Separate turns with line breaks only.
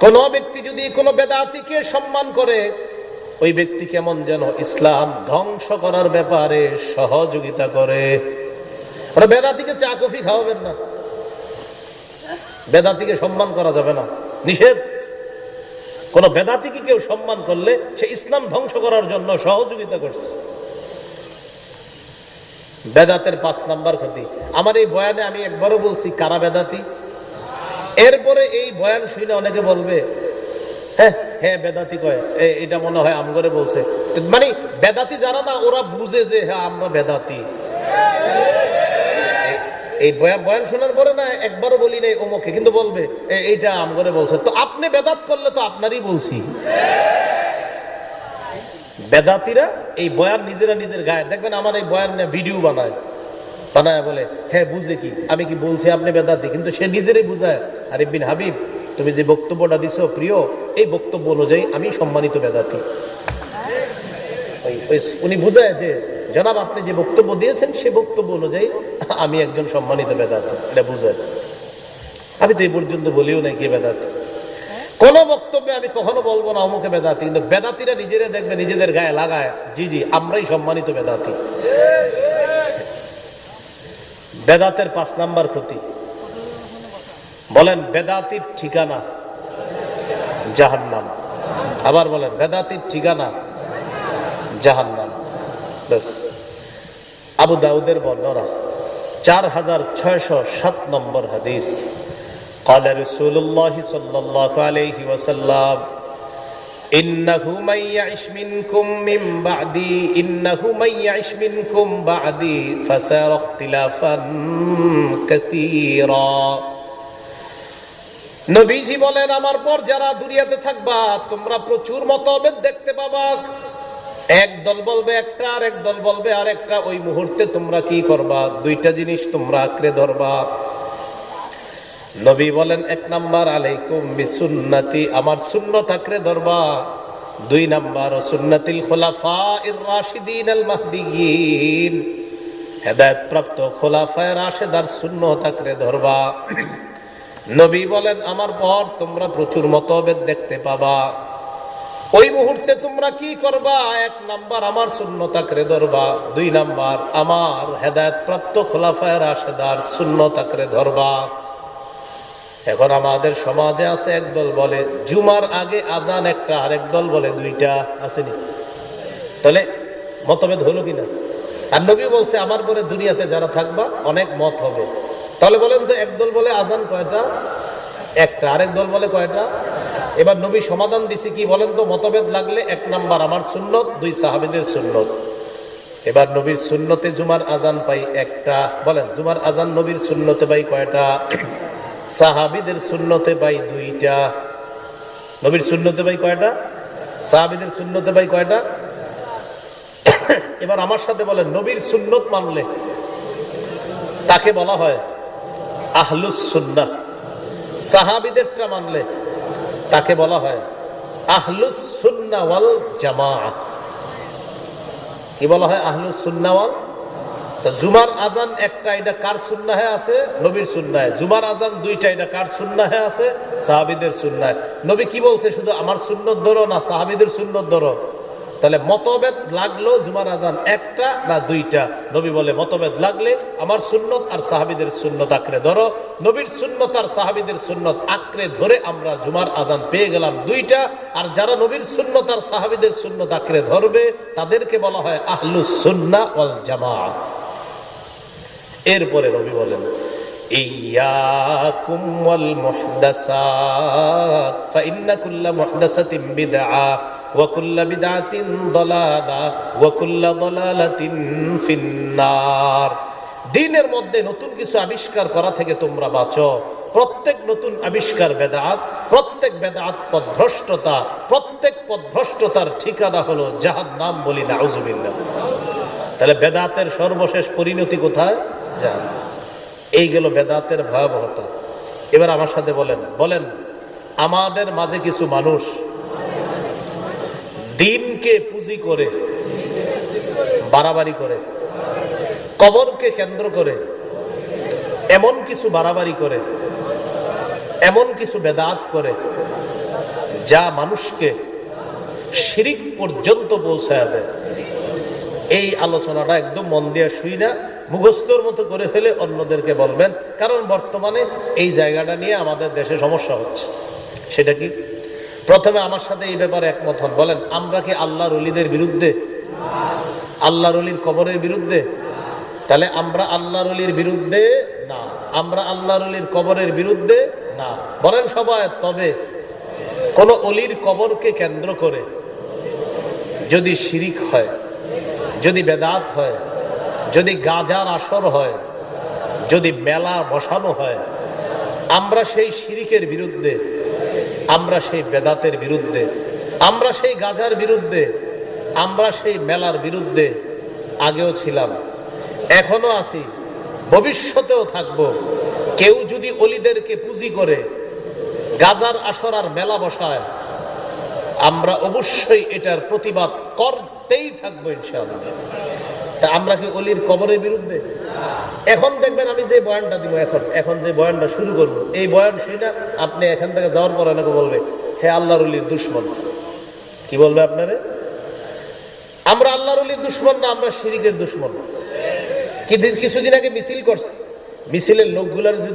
কোন ব্যক্তি যদি কোনো বেদাতিকে সম্মান করে, ওই ব্যক্তি কেমন যেন ইসলাম ধ্বংস করার ব্যাপারে সহযোগিতা করে। বেদাতিকে চা, কফি খাওয়াবেন না। বেদাতিকে সম্মান করা যাবে না। নিষেধ। কোন বেদাতিকে কেউ সম্মান করলে সে ইসলাম ধ্বংস করার জন্য সহযোগিতা করছে। বেদাতের পাঁচ নাম্বার ক্ষতি। আমার এই বয়ানে আমি একবারও বলছি, কারা বেদাতি? এরপরে এই বয়ান শুনে অনেকে বলবে হ্যাঁ হ্যাঁ বেদাতি কয়। এটা মনে হয় আমগরে বলছে। মানে বেদাতি যারা না, ওরা বুঝে যে হ্যাঁ আমরা বেদাতি। এই- বয়ান শোনার পরে না একবারও বলি নাই অমুকে কিন্তু বলবে এইটা আমগরে বলছে। তো আপনি বেদাত করলে তো আপনারই বলছি। বেদাতিরা এই বয়ান নিজেরা নিজের গায়ে, দেখবেন আমার এই বয়ান ভিডিও বানায়। বানায় বলে হ্যাঁ বুঝে কি? আমি কি বলছি আপনি বেদাতি কিন্তু সে নিজেরই বুঝায়, আরে বিন হাবিব, তুমি যে বক্তব্যটা দিছো প্রিয়, এই বক্তব্য অনুযায়ী আমি সম্মানিত বেদাতি উনি বুঝায় যে, জনাব, আপনি যে বক্তব্য দিয়েছেন, সে বক্তব্য অনুযায়ী আমি একজন সম্মানিত বেদাতি এটা বুঝায়। আমি তো এই পর্যন্ত বলিও নাই কি বেদাতি কোন বক্তব্যে আমি কখনো বলব না অমুকে বেদাতি কিন্তু বেদাতিরা নিজেরা দেখবে, নিজেদের গায়ে লাগায়, জি জি, আমরাই সম্মানিত বেদাতি বেদাতের পাঁচ নাম্বার ক্ষতি বলেন বেদাতির ঠিকানা জাহান্নাম আবার বলেন বেদাতির ঠিকানা জাহান্নাম ব্যাস আবু দাউদের বর্ণনা চার হাজার ছয়শ সাত নম্বর হাদিস قال رسول الله صلى الله عليه وسلم إنه من يعش منكم من بعدي إنه من يعش منكم بعدي فسار اختلافا كثيرا নবীজি বলেন আমার পর যারা দুনিয়াতে থাকবা তোমরা প্রচুর মতভেদ দেখতে পাবা এক দল বলবে একটা আর এক দল বলবে আর একটা ওই মুহূর্তে তোমরা কি করবা দুইটা জিনিস তোমরা আঁকড়ে ধরবা নবী বলেন, এক নাম্বার আলাইকুম বিসুন্নতি, আমার সুন্নত আঁকড়ে ধরবা দুই নাম্বার, সুন্নাতিল খোলাফা ইর রাশিদিন আল মাহদিয়িন। হেদায়েত প্রাপ্ত খোলাফায়ে রাশেদার সুন্নত আঁকড়ে ধরবা। নবী বলেন, আমার পর তোমরা প্রচুর মতভেদ দেখতে পাবা। ওই মুহূর্তে তোমরা কি করবা? এক নাম্বার, আমার শূন্যত আঁকড়ে ধরবা। দুই নাম্বার, আমার হেদায়ত প্রাপ্ত খোলাফায় রাশেদার শূন্যত আঁকড়ে ধরবা। এখন আমাদের সমাজে আছে একদল বলে, জুমার আগে আজান একটা আর একদল বলে দুইটা, আসেনি। তাহলে মতভেদ হলো কিনা? আর নবী বলছে, আমার পরে দুনিয়াতে যারা থাকবা, অনেক মত হবে। তাহলে বলেন তো একদল বলে আজান কয়টা? একটা। আরেক দল বলে কয়টা? এবার নবী সমাধান দিছে কি বলেন তো? মতভেদ লাগলে এক নাম্বার আমার সুন্নত, দুই সাহাবিদের সুন্নত। এবার নবীর সুন্নতে জুমার আজান পাই একটা। বলেন, জুমার আজান নবীর সুন্নতে পাই কয়টা? সাহাবিদের সুন্নতে পাই দুইটা। নবীর সুন্নতে পাই কয়টা? সাহাবিদের শূন্যতে পাই কয়টা? এবার আমার সাথে বলেন, নবীর সুন্নত মানলে তাকে বলা হয় আহলুস সুন্নাহ। সাহাবিদেরটা মানলে তাকে বলা হয় আহলুস সুন্না ওয়াল জামা কি বলা হয়? আহলুস সুন্না ওয়াল তা জুমার আজান একটা এটা কার সুন্নাহে আছে? নবীর সুন্নায় জুমার আজান দুইটা এটা কার সুন্নাহে আছে? সাহাবিদের সুন্নায় নবী কি বলছে? শুধু আমার সুন্নত ধরো না, সাহাবিদের সুন্নত ধরো। তাহলে মতভেদ লাগল জুমার আজান একটা না দুইটা? নবী বলে, মতভেদ লাগলে আমার সুন্নত আর সাহাবিদের সুন্নত আঁকড়ে ধরো। নবীর সুন্নত আর সাহাবিদের সুন্নত আঁকড়ে ধরে আমরা জুমার আজান পেয়ে গেলাম দুইটা। আর যারা নবীর সুন্নত আর সাহাবিদের সুন্নত আঁকড়ে ধরবে, তাদেরকে বলা হয় আহলুস সুন্না ওয়াল জামা এরপরে রবি বলেন ফিন্নার। দিনের মধ্যে নতুন কিছু আবিষ্কার করা থেকে তোমরা বাঁচো। প্রত্যেক নতুন আবিষ্কার বেদাত, প্রত্যেক বেদাত পদভ্রষ্টতা প্রত্যেক পদভ্রষ্টতার ঠিকানা হলো যাহার নাম বলি নাউজুবিল্লাহ। তাহলে বেদাতের সর্বশেষ পরিণতি কোথায়? যান এই গেল বেদাতের ভয়াবহতা। এবার আমার সাথে বলেন বলেন, আমাদের মাঝে কিছু মানুষ দিনকে পুঁজি করে, বাড়াবাড়ি করে, কবরকে কেন্দ্র করে, এমন কিছু বাড়াবাড়ি করে, এমন কিছু বেদাত করে, যা মানুষকে শিরিক পর্যন্ত পৌঁছায় দেয়। এই আলোচনাটা একদম মন দিয়ে শুই না। মুখস্থর মতো করে ফেলে অন্যদেরকে বলবেন, কারণ বর্তমানে এই জায়গাটা নিয়ে আমাদের দেশে সমস্যা হচ্ছে। সেটা কি? প্রথমে আমার সাথে এই ব্যাপারে একমত হন। বলেন, আমরা কি আল্লাহর অলিদের বিরুদ্ধে? আল্লাহর অলির কবরের বিরুদ্ধে? তাহলে আমরা আল্লাহর অলির বিরুদ্ধে? না। আমরা আল্লাহর অলির কবরের বিরুদ্ধে? না। বলেন সবাই, তবে কোন অলির কবরকে কেন্দ্র করে যদি শিরিক হয়, যদি বেদাত হয় যদি গাজার আসর হয়, যদি মেলা বসানো হয়, আমরা সেই শিরিকের বিরুদ্ধে, আমরা সেই বেদাতের বিরুদ্ধে, আমরা সেই গাজার বিরুদ্ধে, আমরা সেই মেলার বিরুদ্ধে আগেও ছিলাম, এখনও আছি, ভবিষ্যতেও থাকব। কেউ যদি অলিদেরকে পুঁজি করে, গাজার আসর আর মেলা বসায়, আমরা অবশ্যই এটার প্রতিবাদ করতেই থাকব ইনশাআল্লাহ। আমরা কি অলির কবরের বিরুদ্ধে? এখন দেখবেন আমি যে বয়ানটা দিব এখন এখন যে বয়ানটা শুরু করব, এই বয়ান সেটা আপনি এখান থেকে যাওয়ার পর অনেকে বলবে, হে আল্লাহর অলির দুশ্মন। কি বলবে আপনারে? আমরা আল্লাহর অলির দুশ্মন না, আমরা শিরিকের দুশ্মন। কিছুদিন আগে মিছিল করছি। মিছিলের লোকগুলার